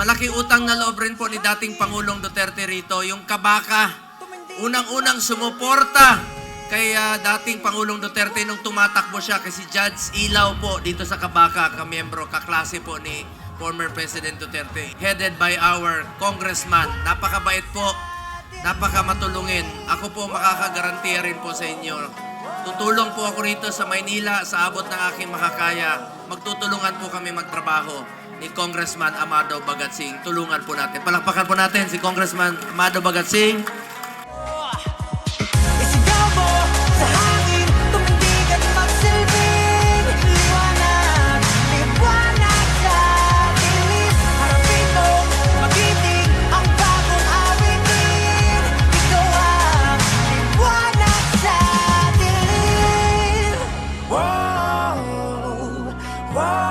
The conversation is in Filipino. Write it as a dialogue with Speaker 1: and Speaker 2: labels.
Speaker 1: Malaki utang na loob rin po ni dating Pangulong Duterte rito, yung kabaka. Unang-unang sumuporta kay ah, dating Pangulong Duterte nung tumatakbo siya kasi Judge Ilaw po dito sa Kabaka, kamiyembro, kaklase po ni former President Duterte. Headed by our congressman. Napakabait po, napakamatulungin. Ako po makakagarantiya rin po sa inyo. Tutulong po ako rito sa Maynila sa abot ng aking makakaya. Magtutulungan po kami magtrabaho ni Congressman Amado Bagatsing. Tulungan po natin. Palakpakan po natin si Congressman Amado Bagatsing. why.